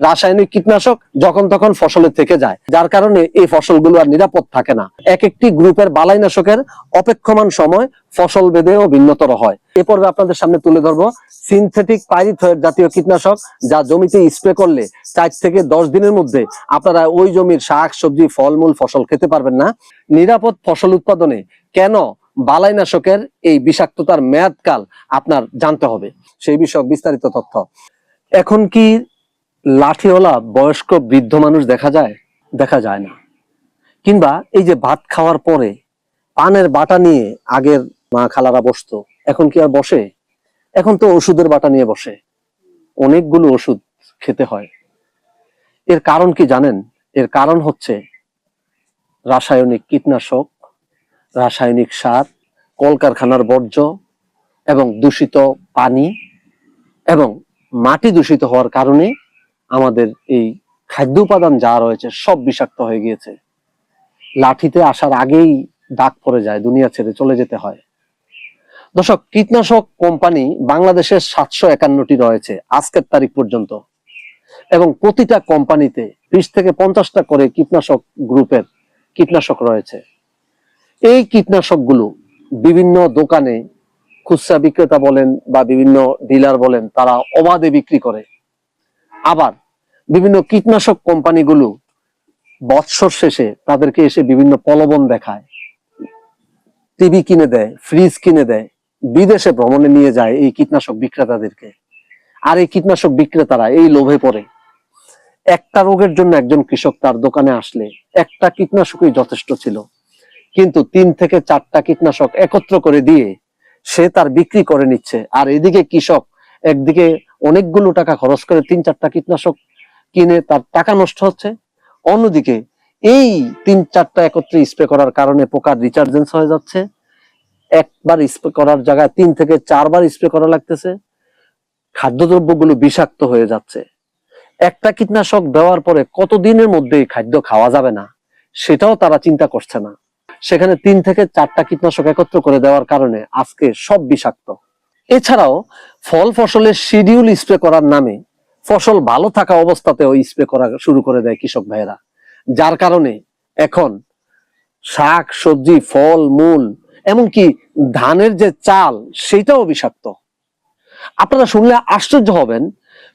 রাসায়নিক কীটনাশক যখন তখন ফসলের থেকে যায়, যার কারণে এই ফসলগুলো আর নিরাপদ থাকে না। এক একটি গ্রুপের বালাইনাশকের অপেক্ষমান সময় ফসল বেঁধেও ভিন্নতর হয়। এ পর্বে আপনাদের সামনে তুলে ধরবো সিনথেটিক পাইরিথয়েড জাতীয় কীটনাশক যা জমিতে স্প্রে করলে চার থেকে দশ দিনের মধ্যে আপনারা ওই জমির শাক, সবজি, ফলমূল, ফসল খেতে পারবেন না। নিরাপদ ফসল উৎপাদনে কেন বালাইনাশকের এই বিষাক্ততার মেয়াদকাল আপনার জানতে হবে? সেই বিষয়ক বিস্তারিত তথ্য। এখন কি লাঠিওয়ালা বয়স্ক বৃদ্ধ মানুষ দেখা যায় দেখা যায় না। কিংবা এই যে ভাত খাওয়ার পরে পানের বাটা নিয়ে আগের মা খালারা বসতো, এখন কি আর বসে? এখন তো ওষুধের বাটা নিয়ে বসে। অনেকগুলো ওষুধ খেতে হয়। এর কারণ কি জানেন? এর কারণ হচ্ছে রাসায়নিক কীটনাশক, রাসায়নিক সার, কলকারখানার বর্জ্য এবং দূষিত পানি এবং মাটি দূষিত হওয়ার কারণে আমাদের এই খাদ্য উপাদান যা রয়েছে সব বিষাক্ত হয়ে গিয়েছে। লাঠিতে আসার আগেই দাগ পড়ে যায়, দুনিয়া ছেড়ে চলে যেতে হয়। দর্শক, কীটনাশক কোম্পানি বাংলাদেশের সাতশো একান্নটি রয়েছে, আজকের তারিখ পর্যন্ত। এবং প্রতিটা কোম্পানিতে বিশ থেকে পঞ্চাশটা করে কীটনাশক গ্রুপের কীটনাশক রয়েছে। এই কীটনাশকগুলো বিভিন্ন দোকানে খুচরা বিক্রেতা বলেন বা বিভিন্ন ডিলার বলেন, তারা অবাধে বিক্রি করে। আবার বিভিন্ন কীটনাশক কোম্পানিগুলো বৎসর শেষে তাদেরকে এসে বিভিন্ন প্রলোভন দেখায়। টিভি কিনে দেয়, ফ্রিজ কিনে দেয়, বিদেশে ভ্রমণে নিয়ে যায় এই কীটনাশক বিক্রেতাদেরকে। আর এই কীটনাশক বিক্রেতারা এই লোভে পড়ে। একটা রোগের জন্য একজন কৃষক তার দোকানে আসলে একটা কীটনাশকই যথেষ্ট ছিল। কিন্তু তিন থেকে চারটা কীটনাশক একত্র করে দিয়ে সে তার বিক্রি করে নিচ্ছে। আর এদিকে কৃষক একদিকে অনেকগুলো টাকা খরচ করে তিন চারটা কীটনাশক কিনে তার টাকা নষ্ট হচ্ছে, অন্যদিকে এই তিন চারটা একত্রে স্প্রে করার কারণে পোকার রিচার্জেন্স হয়ে যাচ্ছে। একবার স্প্রে করার জায়গায় তিন থেকে চারবার স্প্রে করা লাগতেছে। খাদ্যদ্রব্যগুলো বিষাক্ত হয়ে যাচ্ছে। একটা কীটনাশক দেওয়ার পরে কতদিনের মধ্যে খাদ্য খাওয়া যাবে না, সেটাও তারা চিন্তা করছে না। সেখানে তিন থেকে চারটা কীটনাশক একত্র করে দেওয়ার কারণে আজকে সব বিষাক্ত। এছাড়াও ফল ফসলের শিডিউল স্প্রে করার নামে ফসল ভালো থাকা অবস্থাতেও স্প্রে করা শুরু করে দেয় কৃষক ভাইয়েরা। যার কারণে এখন শাক, সবজি, ফল, মূল, এমনকি ধানের যে চাল, সেটাও বিষাক্ত। আপনারা শুনলে আশ্চর্য হবেন,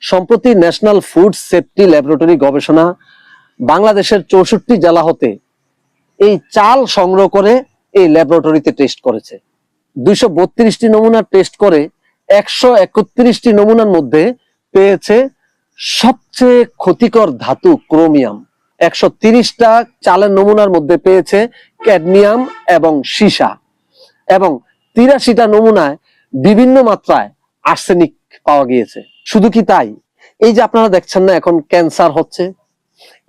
সম্প্রতি ন্যাশনাল ফুড সেফটি ল্যাবরেটরি গবেষণা বাংলাদেশের চৌষট্টি জেলা হতে এই চাল সংগ্রহ করে এই ল্যাবরেটরিতে টেস্ট করেছে। দুইশো বত্রিশটি নমুনা টেস্ট করে একশো একত্রিশটি নমুনার মধ্যে পেয়েছে সবচেয়ে ক্ষতিকর ধাতু ক্রোমিয়াম। একশো তিরিশটা চালের নমুনার মধ্যে পেয়েছে ক্যাডমিয়াম এবং সীসা। এবং তিরাশিটা নমুনায় বিভিন্ন মাত্রায় আর্সেনিক পাওয়া গিয়েছে। শুধু কি তাই? এই যে আপনারা দেখছেন না, এখন ক্যান্সার হচ্ছে।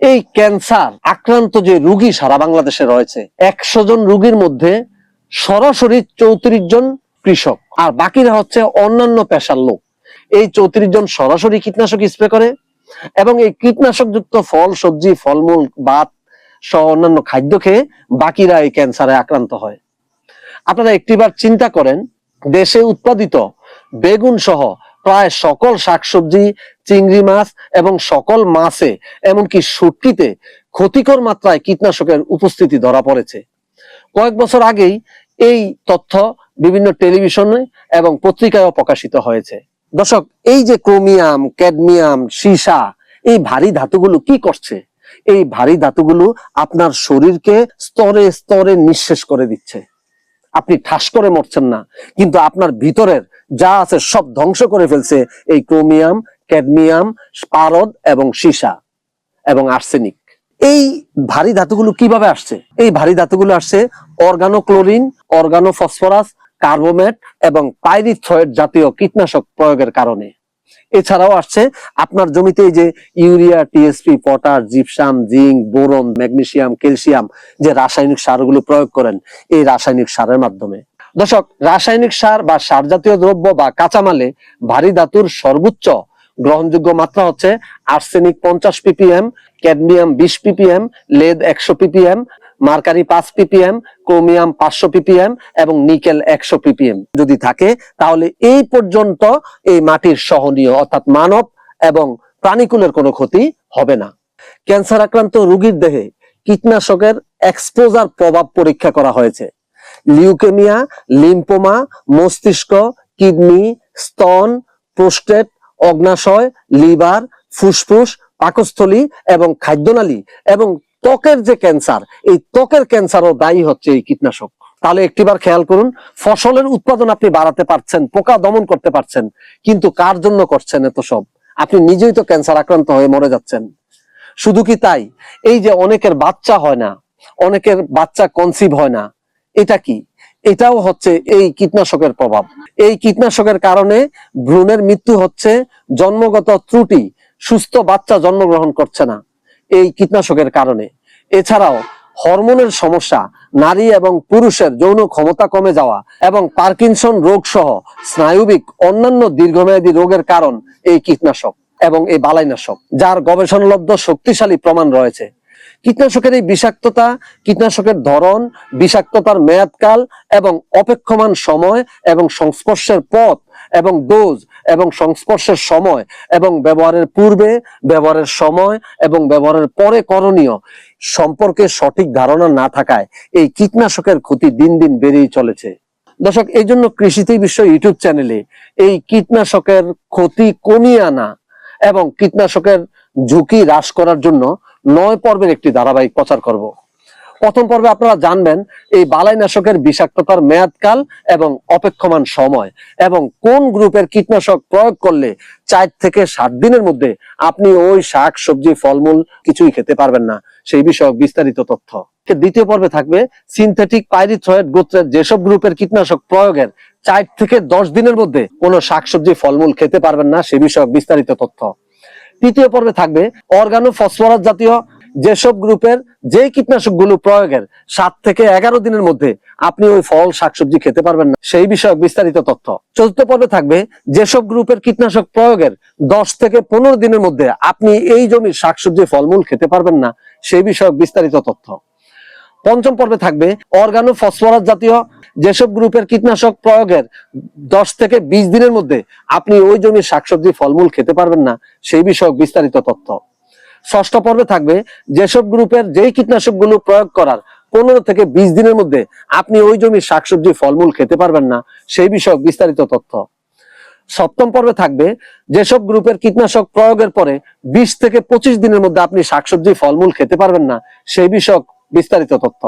এই ক্যান্সার আক্রান্ত যে রুগী সারা বাংলাদেশে রয়েছে, একশো জন রুগীর মধ্যে সরাসরি চৌত্রিশ জন কৃষক, আর বাকিরা হচ্ছে অন্যান্য পেশার লোক। এই চৌত্রিশ জন সরাসরি কীটনাশক স্প্রে করে এবং এই কীটনাশক যুক্ত ফল, সবজি, ফলমূল বাত সহ অন্যান্য খাদ্য খেয়ে বাকিরা এই ক্যান্সারে আক্রান্ত হয়। আপনারা একটিবার চিন্তা করেন, দেশে উৎপাদিত বেগুন সহ প্রায় সকল শাকসবজি, চিংড়ি মাছ এবং সকল মাছে, এমনকি শুটকিতে ক্ষতিকর মাত্রায় কীটনাশকের উপস্থিতি ধরা পড়েছে। কয়েক বছর আগেই এই তথ্য বিভিন্ন টেলিভিশনে এবং পত্রিকায়ও প্রকাশিত হয়েছে। দর্শক, এই যে ক্রোমিয়াম, ক্যাডমিয়াম, সীসা, এই ভারী ধাতুগুলো কি করছে? এই ভারী ধাতুগুলো আপনার শরীরকে স্তরে স্তরে নিঃশেষ করে দিচ্ছে। আপনি ঠাস করে মরছেন না, কিন্তু আপনার ভিতরের যা আছে সব ধ্বংস করে ফেলছে এই ক্রোমিয়াম, ক্যাডমিয়াম, পারদ এবং সীসা এবং আর্সেনিক। এই ভারী ধাতুগুলো কীভাবে আসছে? এই ভারী ধাতুগুলো আসছে অর্গানোক্লোরিন অর্গানো ফসফরাস কার্বোমেট এবং পাইরিথ্রয়েড জাতীয় কীটনাশক প্রয়োগের কারণে। এছাড়াও আসছে আপনার জমিতে যে urea, TSP, potash, gypsum, zinc, boron, magnesium, calcium যে রাসায়নিক সারগুলো প্রয়োগ করেন এই রাসায়নিক সারের মাধ্যমে। দর্শক, রাসায়নিক সার বা সার জাতীয় দ্রব্য বা কাঁচামালে ভারী ধাতুর সর্বোচ্চ গ্রহণযোগ্য মাত্রা হচ্ছে আর্সেনিক পঞ্চাশ পিপিএম ক্যাডমিয়াম বিশ পিপিএম লেদ একশো পিপিএম মার্কারি পাঁচ পিপিএম ক্রোমিয়াম পাঁচশো পিপিএম এবং নিকেল একশো পিপিএম যদি থাকে, তাহলে এই পর্যন্ত এই মাটির সহনীয়, অর্থাৎ মানব এবং প্রাণীকুলের কোনো ক্ষতি হবে না। ক্যান্সার আক্রান্ত রোগীর দেহে কীটনাশকের এক্সপোজার প্রভাব পরীক্ষা করা হয়েছে। লিউকেমিয়া লিম্পোমা মস্তিষ্ক, কিডনি, স্তন, প্রোস্টেট অগ্নাশয়, লিভার, ফুসফুস, পাকস্থলী এবং খাদ্যনালী এবং ত্বকের যে ক্যান্সার, এই ত্বকের ক্যান্সারও দায়ী হচ্ছে এই কীটনাশক। তাহলে একটিবার খেয়াল করুন, ফসলের উৎপাদন আপনি বাড়াতে পারছেন, পোকা দমন করতে পারছেন, কিন্তু কার জন্য করছেন এত সব? আপনি নিজেই তো ক্যান্সার আক্রান্ত হয়ে মরে যাচ্ছেন। শুধু কি তাই? এই যে অনেকের বাচ্চা হয় না, অনেকের বাচ্চা কনসিভ হয় না, এটা কি? এটাও হচ্ছে এই কীটনাশকের প্রভাব। এই কীটনাশকের কারণে ভ্রূণের মৃত্যু হচ্ছে, জন্মগত ত্রুটি, সুস্থ বাচ্চা জন্মগ্রহণ করছে না এই কীটনাশকের কারণে। এছাড়াও হরমোনের সমস্যা, নারী এবং পুরুষের যৌন ক্ষমতা কমে যাওয়া এবং পার্কিনসন রোগ সহ স্নায়ুবিক অন্যান্য দীর্ঘমেয়াদী রোগের কারণ এই কীটনাশক এবং এই বালাইনাশক, যার গবেষণালব্ধ শক্তিশালী প্রমাণ রয়েছে। কীটনাশকের এই বিষাক্ততা, কীটনাশকের ধরন, বিষাক্ততার মেয়াদকাল এবং অপেক্ষমান সময় এবং সংস্পর্শের পথ এবং ডোজ এবং সংস্পর্শের সময় এবং ব্যবহারের পূর্বে, ব্যবহারের সময় এবং ব্যবহারের পরে করণীয় সম্পর্কে সঠিক ধারণা না থাকায় এই কীটনাশকের ক্ষতি দিন দিন বেড়েই চলেছে। দর্শক, এই জন্য কৃষিতে বিশ্ব ইউটিউব চ্যানেলে এই কীটনাশকের ক্ষতি কমিয়ে আনা এবং কীটনাশকের ঝুঁকি হ্রাস করার জন্য নয় পর্বের একটি ধারাবাহিক প্রচার করব। প্রথম পর্বে আপনারা জানবেন এই বালাইনাশকের বিষাক্ততার মেয়াদকাল এবং অপেক্ষমান সময় এবং কোন গ্রুপের কীটনাশক প্রয়োগ করলে চার থেকে ষাট দিনের মধ্যে আপনি ওই শাক, সবজি, ফলমূল কিছুই খেতে পারবেন না। সেই বিষয়ক বিস্তারিত তথ্য। দ্বিতীয় পর্বে থাকবে সিনথেটিক পাইরিথ্রয়েড গোত্রের যেসব গ্রুপের কীটনাশক প্রয়োগের চার থেকে দশ দিনের মধ্যে কোনো শাকসবজি ফলমূল খেতে পারবেন না, সে বিষয়ক বিস্তারিত তথ্য। তৃতীয় পর্বে থাকবে অর্গানো ফসফরাস জাতীয় যেসব গ্রুপের যে কীটনাশকগুলো প্রয়োগের সাত থেকে এগারো দিনের মধ্যে আপনি ওই ফল, শাকসবজি খেতে পারবেন না। সেই বিষয়ক বিস্তারিত তথ্য। চতুর্থ পর্বে থাকবে যেসব গ্রুপের কীটনাশক প্রয়োগের দশ থেকে পনেরো দিনের মধ্যে আপনি এই জমির শাকসবজি, ফলমূল খেতে পারবেন না, সেই বিষয়ক বিস্তারিত তথ্য। পঞ্চম পর্বে থাকবে অর্গানো ফসফরাস জাতীয় যেসব গ্রুপের কীটনাশক প্রয়োগের দশ থেকে বিশ দিনের মধ্যে আপনি ওই জমির শাকসবজি, ফলমূল খেতে পারবেন না, সেই বিষয়ক বিস্তারিত তথ্য। ষষ্ঠ পর্বে থাকবে, যেসব গ্রুপের যেই কীটনাশকগুলো প্রয়োগ করার পনেরো থেকে বিশ দিনের মধ্যে আপনি ওই জমির শাকসবজি, ফলমূল খেতে পারবেন না, সেই বিষয়ক বিস্তারিত তথ্য। সপ্তম পর্বে থাকবে, যেসব গ্রুপের কীটনাশক প্রয়োগের পরে বিশ থেকে পঁচিশ দিনের মধ্যে আপনি শাকসবজি, ফলমূল খেতে পারবেন না, সেই বিষয়ক বিস্তারিত তথ্য।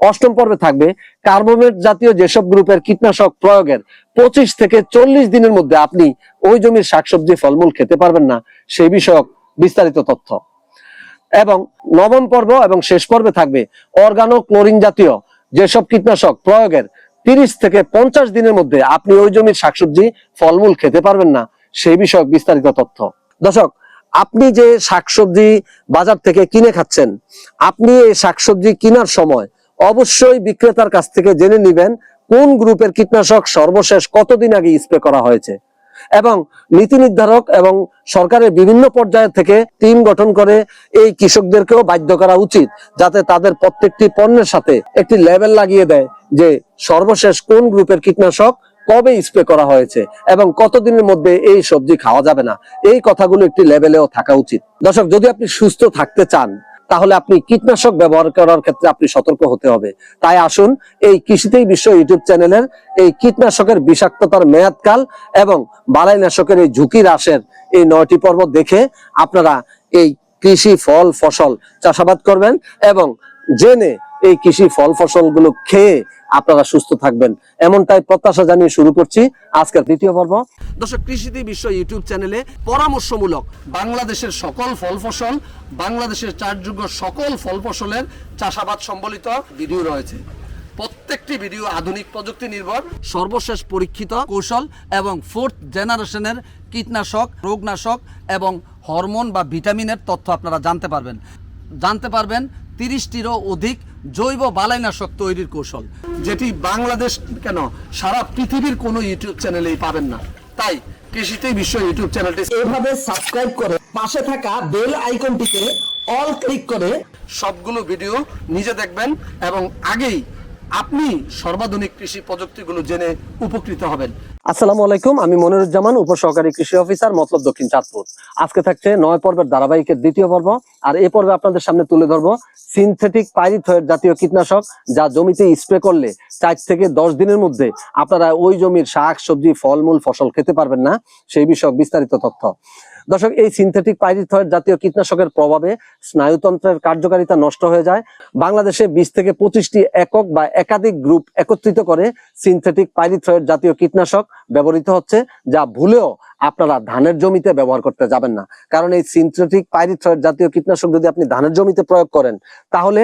অষ্টম পর্বে থাকবে কার্বোমেট জাতীয় যেসব গ্রুপের কীটনাশক প্রয়োগের পঁচিশ থেকে চল্লিশ দিনের মধ্যে আপনি ওই জমির শাকসবজি, ফলমূল খেতে পারবেন না, সেই বিষয়ক বিস্তারিত তথ্য। এবং নবম পর্ব এবং শেষ পর্বে থাকবে অর্গানো ক্লোরিন জাতীয় যেসব কীটনাশক প্রয়োগের তিরিশ থেকে পঞ্চাশ দিনের মধ্যে আপনি ওই জমির শাকসবজি, ফলমূল খেতে পারবেন না, সেই বিষয়ক বিস্তারিত তথ্য। দর্শক, আপনি যে শাকসবজি বাজার থেকে কিনে খাচ্ছেন, আপনি এই শাকসবজি কেনার সময় অবশ্যই বিক্রেতার কাছ থেকে জেনে নেবেন কোন গ্রুপের কীটনাশক সর্বশেষ কতদিন আগে স্প্রে করা হয়েছে। এবং নীতি নির্ধারক এবং সরকারের বিভিন্ন পর্যায় থেকে টিম গঠন করে এই কৃষকদেরকেও বাধ্য করা উচিত, যাতে তাদের প্রত্যেকটি পণ্যের সাথে একটি লেবেল লাগিয়ে দেয় যে সর্বশেষ কোন গ্রুপের কীটনাশক কবে স্প্রে করা হয়েছে এবং কতদিনের মধ্যে এই সবজি খাওয়া যাবে না। এই কথাগুলো একটি লেভেলেও থাকা উচিত। দর্শক, যদি আপনি সুস্থ থাকতে চান তাহলে আপনি কীটনাশক ব্যবহার করার ক্ষেত্রে আপনি সতর্ক হতে হবে। তাই আসুন এই কৃষিতেই বিশ্ব ইউটিউব চ্যানেলের এই কীটনাশকের বিষাক্ততার মেয়াদকাল এবং বালাইনাশকের এই ঝুঁকি হ্রাসের এই নয়টি পর্ব দেখে আপনারা এই কৃষি ফল ফসল চাষাবাদ করবেন এবং জেনে এই কৃষি ফল ফসলগুলো খেয়ে আপনারা সুস্থ থাকবেন। এমনটাই প্রত্যাশা জানিয়ে শুরু করছি আজকের দ্বিতীয় পর্ব। দর্শক কৃষিতে বিশ্ব ইউটিউব চ্যানেলে পরামর্শমূলক বাংলাদেশের সকল ফল ফসল বাংলাদেশের চাষযোগ্য সকল ফল ফসলের চাষাবাদ সম্বলিত ভিডিও রয়েছে। প্রত্যেকটি ভিডিও আধুনিক প্রযুক্তি নির্ভর, সর্বশেষ পরীক্ষিত কৌশল এবং ফোর্থ জেনারেশনের কীটনাশক, রোগনাশক এবং হরমোন বা ভিটামিনের তথ্য আপনারা জানতে পারবেন। জানতে পারবেন তিরিশটিরও অধিক জৈব বালাইনাশক তৈরির কৌশল যেটি বাংলাদেশ কেন সারা পৃথিবীর কোনো ইউটিউব চ্যানেলেই পাবেন না। তাই কৃষিতে বিশ্ব ইউটিউব চ্যানেলটি এভাবে সাবস্ক্রাইব করে পাশে থাকা বেল আইকনটিকে অল ক্লিক করে সবগুলো ভিডিও নিজে দেখবেন এবং আগেই আপনি সর্বাধুনিক কৃষি প্রযুক্তিগুলো জেনে উপকৃত হবেন। আসসালামু আলাইকুম, আমি মনিরুজ্জামান, উপসহকারী কৃষি অফিসার, মতলব দক্ষিণ চাঁদপুর। আজকে থাকছে নয় পর্বের ধারাবাহিকের দ্বিতীয় পর্ব, আর এ পর্বে আপনাদের সামনে তুলে ধরবো সিনথেটিক পাইরিথয়েড জাতীয় কীটনাশক, যা জমিতে স্প্রে করলে চার থেকে দশ দিনের মধ্যে আপনারা ওই জমির শাক, সবজি, ফলমূল, ফসল খেতে পারবেন না, সেই বিষয়ক বিস্তারিত তথ্য। দর্শক, এই সিনথেটিক পাইরিথয়েড জাতীয় কীটনাশকের প্রভাবে স্নায়ুতন্ত্রের কার্যকারিতা নষ্ট হয়ে যায়। বাংলাদেশে বিশ থেকে পঁচিশটি একক বা একাধিক গ্রুপ একত্রিত করে সিনথেটিক পাইরিথয়েড জাতীয় কীটনাশক ব্যবহৃত হচ্ছে, যা ভুলেও আপনারা ধানের জমিতে ব্যবহার করতে যাবেন না। কারণ এই সিনথেটিক পাইরিথয়েড জাতীয় কীটনাশক যদি আপনি ধানের জমিতে প্রয়োগ করেন, তাহলে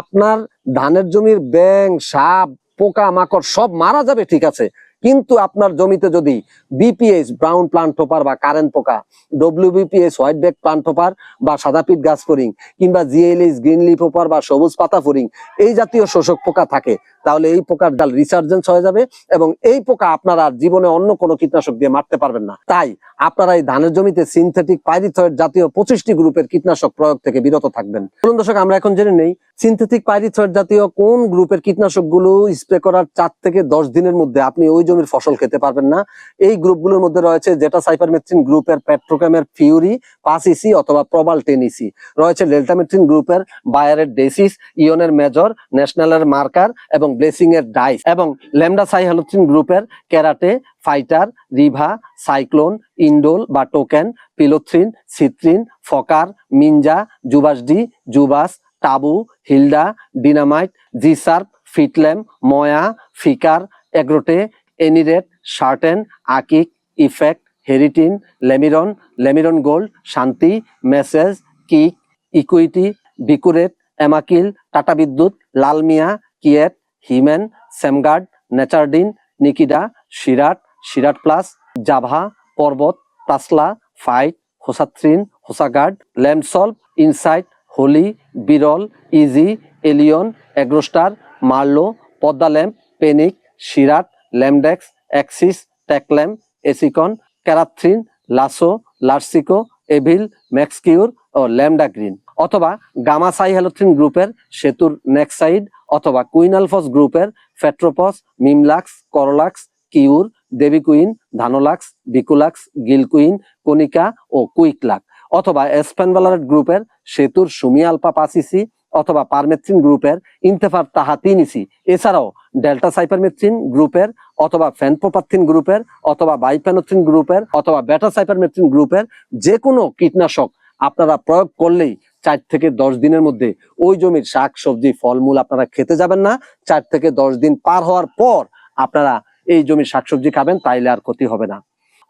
আপনার ধানের জমির ব্যাং সাপ, পোকা, মাকড় সব মারা যাবে, ঠিক আছে। কিন্তু আপনার জমিতে যদি বিপিএস ব্রাউন প্লান্ট টোপার বা কারেন্ট পোকা WBPS white back plant hopper বা সাদাপিট গাছ ফরিং কিংবা জিএলএস গ্রিন লিফ পোপার বা সবুজ পাতা ফরিং এই জাতীয় শোষক পোকা থাকে তাহলে এই পোকার ডাল রিসার্জেন্স হয়ে যাবে এবং এই পোকা আপনারা জীবনে অন্য কোনো কীটনাশক দিয়ে মারতে পারবেন না। তাই আপনারা এই ধানের জমিতে সিনথেটিক পাইরিথয়েড জাতীয় পঁচিশটি গ্রুপের কীটনাশক প্রয়োগ থেকে বিরত থাকবেন। চলুন দর্শক, আমরা এখন জেনে নেই সিনথেটিক পাইরিথয়েড জাতীয় কোন গ্রুপের কীটনাশকগুলো স্প্রে করার চার থেকে দশ দিনের মধ্যে আপনি ওই জমির ফসল খেতে পারবেন না। এই গ্রুপগুলোর মধ্যে রয়েছে যেটা সাইপারমেথ্রিন গ্রুপের পেট্রোক্যামের ফিউরি, পাঁচ ইসি অথবা প্রবাল টেন ইসি। রয়েছে ডেল্টামেথ্রিন গ্রুপের বায়ারের ডেসিস ইয়নের মেজর, ন্যাশনালের মার্কার এবং ব্লেসিং এর ডাইস এবং ল্যামডা সাইহালোথ্রিন গ্রুপের ক্যারাটে ফাইটার রিভা সাইক্লোন ইন্ডোল বা টোকেন পিলোথ্রিন সিট্রিন ফকার মিনজা জুবাসডি জুবাস টাবু হিলডা ডিনামাইট জিসার্প ফিটল্যাম ময়া ফিকার এগ্রোটে এনিরেট শার্টেন আকিক ইফেক্ট হেরিটিন লেমিরন লেমিরন Gold Shanti Message Kick Equity বিকুরেট এমাকিল টাটা বিদ্যুৎ লালমিয়া কিয়েট হিমেন, সেমগার্ড, নেচারডিন, নিকিডা সিরাট সিরাট প্লাস জাভা, পর্বত, তাসলা ফাইট হোসাথ্রিন, হোসাগার্ড ল্যান্ডসলভ ইনসাইট, হোলি, বিরল, ইজি, এলিয়ন, এগ্রোস্টার, মার্লো পদ্মা ল্যাম্প পেনিক সিরাট ল্যামডেক্স, অ্যাক্সিস ট্যাকল্যাম এসিকন, ক্যারাথ্রিন, লাসো, লার্সিকো, এভিল, ম্যাক্সকিউর ও ল্যামডা গ্রিন অথবা গামা সাইহ্যালোথ্রিন গ্রুপের সেতুর নেক্সাইড অথবা কুইনালফস গ্রুপের ফেট্রোপস, মিমলাক্স, করলাক্স, কিউর, দেবিকুইন, ধানোলাক্স, বিকুলাক্স, গিলকুইন কনিকা ও কুইকলাক অথবা এসপেনভালারেট গ্রুপের সেতুর সুমি আলপা পাসিসি অথবা পারমেথ্রিন গ্রুপের ইন্তেফার তাহা তিন ইসি। এছাড়াও ডেল্টা সাইপারমেথ্রিন গ্রুপের অথবা ফ্যানপোপাথিন গ্রুপের অথবা বাইপ্যানোথ্রিন গ্রুপের অথবা বেটা সাইপারমেথ্রিন গ্রুপের যে কোনো কীটনাশক আপনারা প্রয়োগ করলেই চার থেকে দশ দিনের মধ্যে ওই জমির শাক, সবজি, ফলমূল আপনারা খেতে যাবেন না। চার থেকে দশ দিন পার হওয়ার পর আপনারা এই জমির শাকসবজি খাবেন, তাইলে আর ক্ষতি হবে না।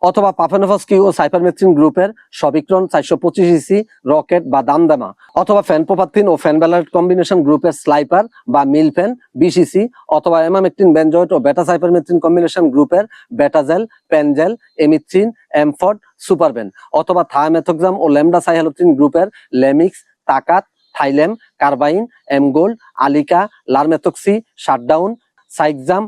অথবা পাফেনোফসকি ও সাইপারমেথ্রিন গ্রুপের সবিক্রন চারশো পঁচিশ ইসি, রকেট বা দামদামা, অথবা ফ্যানপোপাথিন ও ফ্যানবেলার কম্বিনেশন গ্রুপের স্লাইপার বা মিলফেন বিশ ইসি, অথবা এমামেকটিন বেনজয়েট ও বেটা সাইপারমেথ্রিন কম্বিনেশন গ্রুপের বেটাজেল, পেনজেল, এমিথ্রিন এমফর্ড সুপারবেন, অথবা থায়ামেথোক্সাম ও ল্যামডা সাইহালোথ্রিন গ্রুপের লেমিক্স তাকাত, থাইলেম, কার্বাইন এমগোল্ড আলিকা, লারমেথক্সি, শাটডাউন, সাইকজাম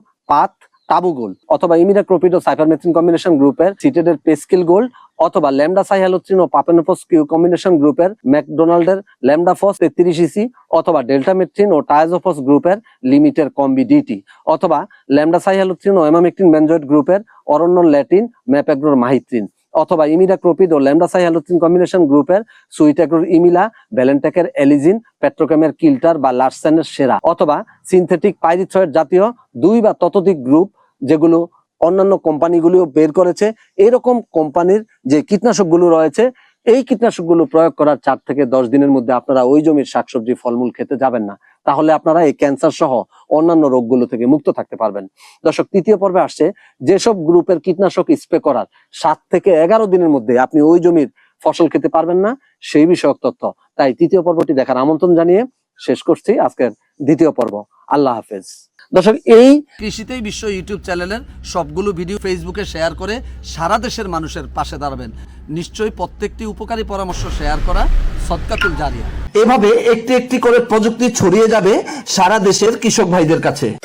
পাত গোল্ড অথবা ইমিডাক্রোপিড ও সাইফারমেথ্রিন কম্বিনেশন গ্রুপের সিটেডের পেস্কিল গোল্ড অথবা ল্যামডা সাইহালোথ্রিন ও পাপেনোফোস কিউ কম্বিনেশন গ্রুপের ম্যাকডোনাল্ডের ল্যামডাফোস তেত্রিশ ইসি অথবা ডেল্টামেট্রিন ও টায়াজোফস গ্রুপের লিমিটের কম্বি ডিটি অথবা ল্যামডা সাইহালোথ্রিন ও এমামেকটিন ম্যানজয়েড গ্রুপের অরণ্য ল্যাটিন ম্যাপেগ্রোর মাহিত্রিন। অথবা ইমিডাক্রোপিড ও ল্যামডা হ্যালোসিন কম্বিনেশন গ্রুপের সুইটাক্রোর ইমিলা, ব্যালেন্টেকের এলিজিন পেট্রোকেমের কিল্টার বা লার্সেনের সেরা, অথবা সিনথেটিক পাইরিথয়েড জাতীয় দুই বা ততোধিক গ্রুপ যেগুলো অন্যান্য কোম্পানিগুলিও বের করেছে। এরকম কোম্পানির যে কীটনাশকগুলো রয়েছে এই কীটনাশকগুলো প্রয়োগ করার চার থেকে দশ দিনের মধ্যে আপনারা ওই জমির শাকসবজি, ফলমূল খেতে যাবেন না। তাহলে আপনারা এই ক্যান্সার সহ অন্যান্য রোগগুলো থেকে মুক্ত থাকতে পারবেন। দর্শক, তৃতীয় পর্বে আসছে, যেসব গ্রুপের কীটনাশক স্প্রে করার সাত থেকে এগারো দিনের মধ্যে আপনি ওই জমির ফসল খেতে পারবেন না, সেই বিষয়ক তথ্য। তাই তৃতীয় পর্বটি দেখার আমন্ত্রণ জানিয়ে শেষ করছি আজকের দ্বিতীয় পর্ব। আল্লাহ হাফেজ। দর্শক এই কৃষিতেই বিশ্ব ইউটিউব চ্যানেলের সবগুলো ভিডিও ফেসবুকে শেয়ার করে সারা দেশের মানুষের পাশে দাঁড়াবেন। নিশ্চয়ই প্রত্যেকটি উপকারী পরামর্শ শেয়ার করা সৎকাতুল জারিয়া। এভাবে একটি একটি করে প্রযুক্তি ছড়িয়ে যাবে সারা দেশের কৃষক ভাইদের কাছে।